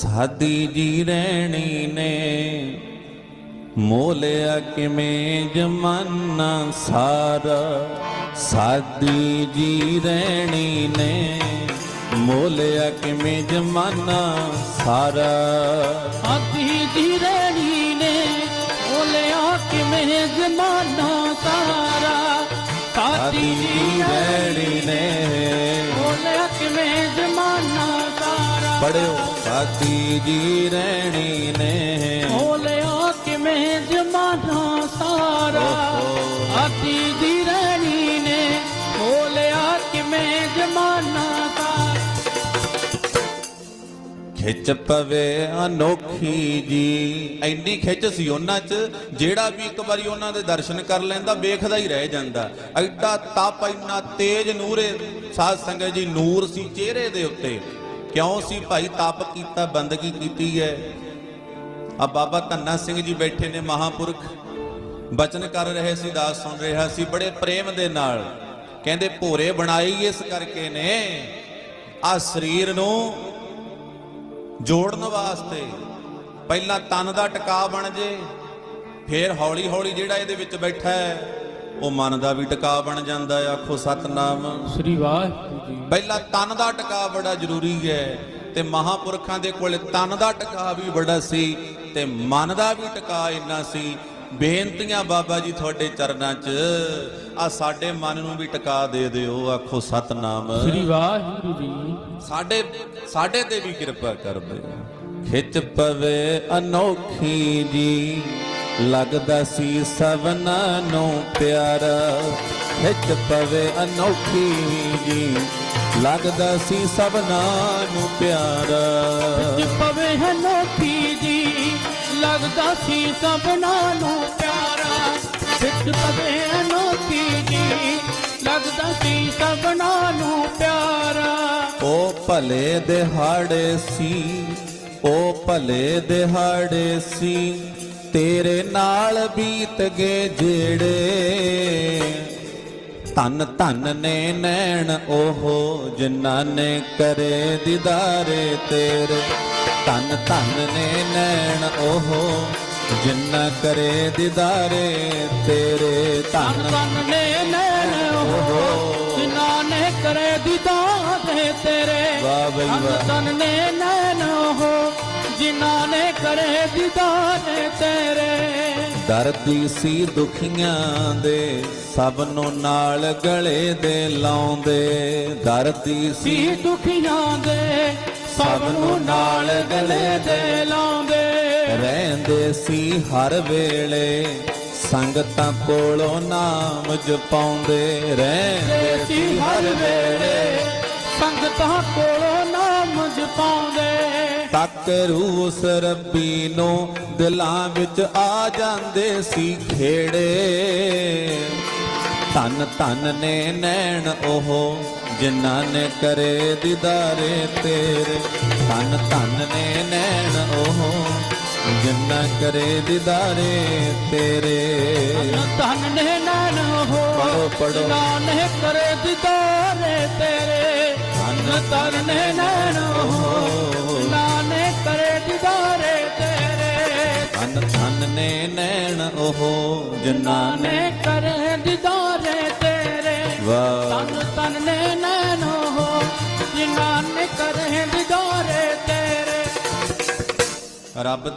ਸਾਦੀ ਜੀ ਰਹਿਣੀ ਨੇ ਮੋਲਿਆ ਕਿਵੇਂ ਜਮਾਨਾ ਸਾਰਾ? ਸਾਦੀ ਜੀ ਰਹਿਣੀ ਨੇ ਮੋਲਿਆ ਕਿਵੇਂ ਜਮਾਨਾ ਸਾਰਾ? ਆਦੀ ਜੀ ਰਹਿਣੀ ਨੇ ਬੋਲਿਆ ਕਿਵੇਂ ਜ਼ਮਾਨਾ ਸਾਰਾ? ਸਾਦੀ ਜੀ ਦੀ ਰਹਿਣੀ ਨੇ ਬੋਲਿਆ ਕਿਵੇਂ ਜ਼ਮਾਨਾ ਪੜਿਓ ਸਾਦੀ ਜੀ ਰਹਿਣੀ ਨੇ। ਬੋਲਿਆ ਕਿਵੇਂ ਜ਼ਮਾਨਾ ਸਾਰਾ। ਆਦੀ ਦੀ ਰਣੀ ਨੇ। ਬੋਲਿਆ ਕਿਵੇਂ ਜ਼ਮਾਨਾ ਸਾਰਾ। ਖਿੱਚ ਪਵੇ ਅਨੋਖੀ ਜੀ। ਐਨੀ ਖਿੱਚ ਸੀ ਉਹਨਾਂ 'ਚ ਜਿਹੜਾ ਵੀ ਇੱਕ ਵਾਰੀ ਉਹਨਾਂ ਦੇ ਦਰਸ਼ਨ ਕਰ ਲੈਂਦਾ ਵੇਖਦਾ ਹੀ ਰਹਿ ਜਾਂਦਾ। ਐਡਾ ਤਪ ਇੰਨਾ ਤੇਜ ਨੂਰੇ। ਸਾਧ ਸੰਗਤ ਜੀ ਨੂਰ ਸੀ ਚਿਹਰੇ ਦੇ ਉੱਤੇ। ਕਿਉਂ ਸੀ ਭਾਈ ਤਪ ਕੀਤਾ, ਬੰਦਗੀ ਕੀਤੀ ਹੈ? ਆ ਬਾਬਾ ਧੰਨਾ ਸਿੰਘ ਜੀ ਬੈਠੇ ਨੇ ਮਹਾਪੁਰਖ। ਬਚਨ ਕਰ ਰਹੇ ਸੀ, ਦਾਸ ਸੁਣ ਰਿਹਾ ਸੀ, ਬੜੇ ਪ੍ਰੇਮ ਦੇ ਨਾਲ। ਕਹਿੰਦੇ, ਭੋਰੇ ਬਣਾਈ ਇਸ ਕਰਕੇ ਨੇ, ਆ ਸਰੀਰ ਨੂੰ ਜੋੜਨ ਵਾਸਤੇ। ਪਹਿਲਾਂ ਤਨ ਦਾ ਟਿਕਾ ਬਣ ਜੇ, ਫਿਰ ਹੌਲੀ ਹੌਲੀ ਜਿਹੜਾ ਇਹਦੇ ਵਿੱਚ ਬੈਠਾ ਹੈ ਉਹ ਮਨ ਦਾ ਵੀ ਟਿਕਾ ਬਣ ਜਾਂਦਾ ਆਖੋ ਸਤਨਾਮ। ਸ੍ਰੀ ਵਾਹਿਗੁਰੂ ਜੀ। ਪਹਿਲਾਂ ਤਨ ਦਾ ਟਿਕਾ ਬੜਾ ਜ਼ਰੂਰੀ ਹੈ ਤੇ ਮਹਾਪੁਰਖਾਂ ਦੇ ਕੋਲ ਤਨ ਦਾ ਟਿਕਾ ਵੀ ਬੜਾ ਸੀ ਤੇ ਮਨ ਦਾ ਵੀ ਟਿਕਾ ਇੰਨਾ ਸੀ। ਬੇਨਤੀਆਂ ਬਾਬਾ ਜੀ ਤੁਹਾਡੇ ਚਰਨਾਂ 'ਚ ਆ ਸਾਡੇ ਮਨ ਨੂੰ ਵੀ ਟਿਕਾ ਦੇ ਦਿਓ ਆਖੋ ਸਤਨਾਮ। ਸ੍ਰੀ ਵਾਹਿਗੁਰੂ ਜੀ। ਸਾਡੇ ਸਾਡੇ ਤੇ ਵੀ ਕਿਰਪਾ ਕਰ ਦੇ ਖਿੱਚ ਪਵੇ ਅਨੋਖੀ ਜੀ। ਲੱਗਦਾ ਸੀ ਸਭਨਾ ਨੂੰ ਪਿਆਰਾ। ਖਿੱਚ ਪਵੇ ਅਨੋਖੀ ਜੀ। ਲੱਗਦਾ ਸੀ ਸਭਨਾ ਨੂੰ ਪਿਆਰਾ। ਚ ਪਵੇ ਅਨੋਖੀ ਜੀ। ਲੱਗਦਾ ਸੀ ਸਭਨਾ ਨੂੰ ਪਿਆਰਾ। ਵਿੱਚ ਪਵੇ ਅਨੋਖੀ ਜੀ। ਲੱਗਦਾ ਸੀ ਸਭਨਾ ਨੂੰ ਪਿਆਰਾ। ਉਹ ਭਲੇ ਦਿਹਾੜੇ ਸੀ। ਉਹ ਭਲੇ ਦਿਹਾੜੇ ਸੀ। ਤੇਰੇ ਨਾਲ ਬੀਤ ਗਏ ਜਿਹੜੇ। ਧੰਨ ਧੰਨ ਨੇ ਨੈਣ ਉਹ ਜਿਨ੍ਹਾਂ ਨੇ ਕਰੇ ਦਿਦਾਰੇ ਤੇਰੇ। ਧੰਨ ਧੰਨ ਨੇ ਨੈਣ ਉਹ ਜਿਨ੍ਹਾਂ ਕਰੇ ਦਿਦਾਰੇ ਤੇਰੇ। ਤਨ ਧੰਨ ਤਨ ਨੇ ਨੈਣ ਉਹ ਜਿਨ੍ਹਾਂ ਨੇ ਕਰੇ ਦੀਦਾਰੇ ਤੇਰੇ। ਵਾਹ ਬਈ ਤਨ ਵਾਹ। ਤਨ ਨੇ ਨੈਣ ਉਹ ਜਿਨ੍ਹਾਂ ਨੇ ਕਰੇ ਦੀਦਾਰੇ ਤੇਰੇ। ਦਰਦੀ ਸੀ ਦੁਖੀਆਂ ਦੇ ਸਭ ਨੂੰ ਨਾਲ ਗਲੇ ਦੇ ਲਾਉਂਦੇ। ਦਰਦੀ ਸੀ ਸੀ ਦੁਖੀਆਂ ਦੇ ਸਭ ਨੂੰ ਨਾਲ ਗਲੇ ਦੇ ਲਾਉਂਦੇ। ਰਹਿੰਦੇ ਸੀ ਹਰ ਵੇਲੇ ਸੰਗਤਾਂ ਕੋਲੋਂ ਨਾਮ ਜਪਾਉਂਦੇ ਰਹਿੰਦੇ ਸੀ ਹਰ ਵੇਲੇ ਸੰਗਤਾਂ ਕੋਲੋਂ ਨਾਮ ਜਪਾਉਂਦੇ ਤੱਕ ਰੂਸ ਰੱਬੀ ਨੂੰ ਦਿਲਾਂ ਵਿੱਚ ਆ ਜਾਂਦੇ ਸੀ ਖੇੜੇ। ਧੰਨ ਧੰਨ ਨੇ ਨੈਣ ਉਹ ਜਿਨ੍ਹਾਂ ਨੇ ਕਰੇ ਦਿਦਾਰੇ ਤੇਰੇ। ਧੰਨ ਧੰਨ ਨੇ ਨੈਣ ਉਹ ਜਿਨ੍ਹਾਂ ਕਰੇ ਦਿਦਾਰੇ ਤੇਰੇ। ਧਨ ਨੇ ਨੈਣ ਹੋ ਪੜ੍ਹੋ, ਪੜ੍ਹੋ। ਨਾਨੇ ਕਰੇ ਦਿਦਾਰੇ ਤੇਰੇ। ਧੰਨ ਧਨ ਨੇ ਨੈਣ ਹੋ ਧੰਨ ਧੰਨ ਨੇ ਨੈਣ ਉਹ ਜਿਨ੍ਹਾਂ ਨੇ ਕਰੇ ਦਿਦਾਰੇ ਤੇਰੇ। ਵਾਹ ਤਨ ਤਨ ਨੇ ਨੈਣ ਹੋ ਜਿਨ੍ਹਾਂ ਨੇ ਕਰੇ ਦਿਦਾਰੇ ਤੇਰੇ। ਰੱਬ